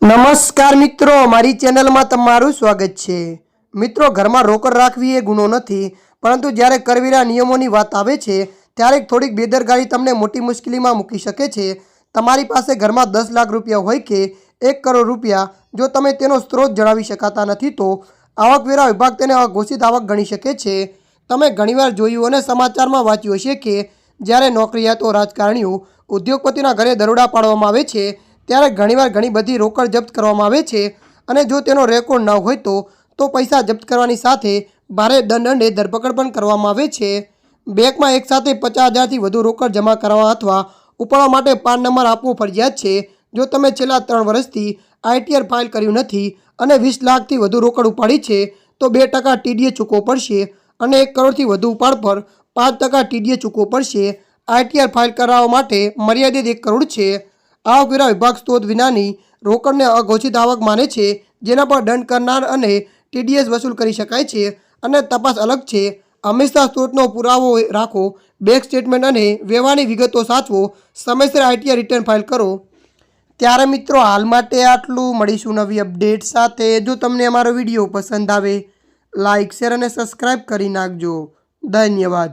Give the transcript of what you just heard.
નમસ્કાર મિત્રો, મારી ચેનલમાં તમારું સ્વાગત છે. મિત્રો, ઘરમાં રોકડ રાખવી એ ગુનો નથી, પરંતુ જ્યારે કરવેરા નિયમોની વાત આવે છે, ત્યારે થોડીક બેદરકારી તમને મોટી મુશ્કેલીમાં મૂકી શકે છે. તમારી પાસે ઘરમાં દસ લાખ રૂપિયા હોય કે એક કરોડ રૂપિયા, જો તમે તેનો સ્ત્રોત જણાવી શકાતા નથી, તો આવકવેરા વિભાગ તેને અઘોષિત આવક ગણી શકે છે. તમે ઘણીવાર જોયું અને સમાચારમાં વાંચ્યું હશે કે જ્યારે નોકરિયાતો રાજકારણીઓ ઉદ્યોગપતિના ઘરે દરોડા પાડવામાં આવે છે ત્યારે ઘણીવાર ઘણી બધી રોકડ જપ્ત કરવામાં આવે છે અને જો તેનો રેકોર્ડ ન હોય તો તો પૈસા જપ્ત કરવાની સાથે ભારે દંડ અને ધરપકડ પણ કરવામાં આવે છે. બેંકમાં એકસાથે પચાસ હજારથી વધુ રોકડ જમા કરવા અથવા ઉપાડવા માટે પાન નંબર આપવો ફરજિયાત છે. જો તમે છેલ્લા ત્રણ વર્ષથી આઈટીઆર ફાઇલ કર્યું નથી અને વીસ લાખથી વધુ રોકડ ઉપાડી છે, તો બે ટકા ટીડીએ ચૂકવો પડશે અને એક કરોડથી વધુ ઉપાડ પર પાંચ ટકા ટીડીએ ચૂકવો પડશે. આઈટીઆર ફાઇલ કરાવવા માટે મર્યાદિત એક કરોડ છે. આવકવેરા વિભાગ સ્ત્રોત વિનાની રોકડને અઘોષિત આવક માને છે, જેના પર દંડ કરનાર અને ટીડીએસ વસૂલ કરી શકાય છે અને તપાસ અલગ છે. હંમેશા સ્ત્રોતનો પુરાવો રાખો, બેંક સ્ટેટમેન્ટ અને વ્યવહારની વિગતો સાચવો, સમયસર આઈટીઆર રિટર્ન ફાઇલ કરો. ત્યારે મિત્રો, હાલ માટે આટલું. મળીશું નવી અપડેટ સાથે. જો તમને અમારો વીડિયો પસંદ આવે, લાઇક, શેર અને સબસ્ક્રાઈબ કરી નાખજો. ધન્યવાદ.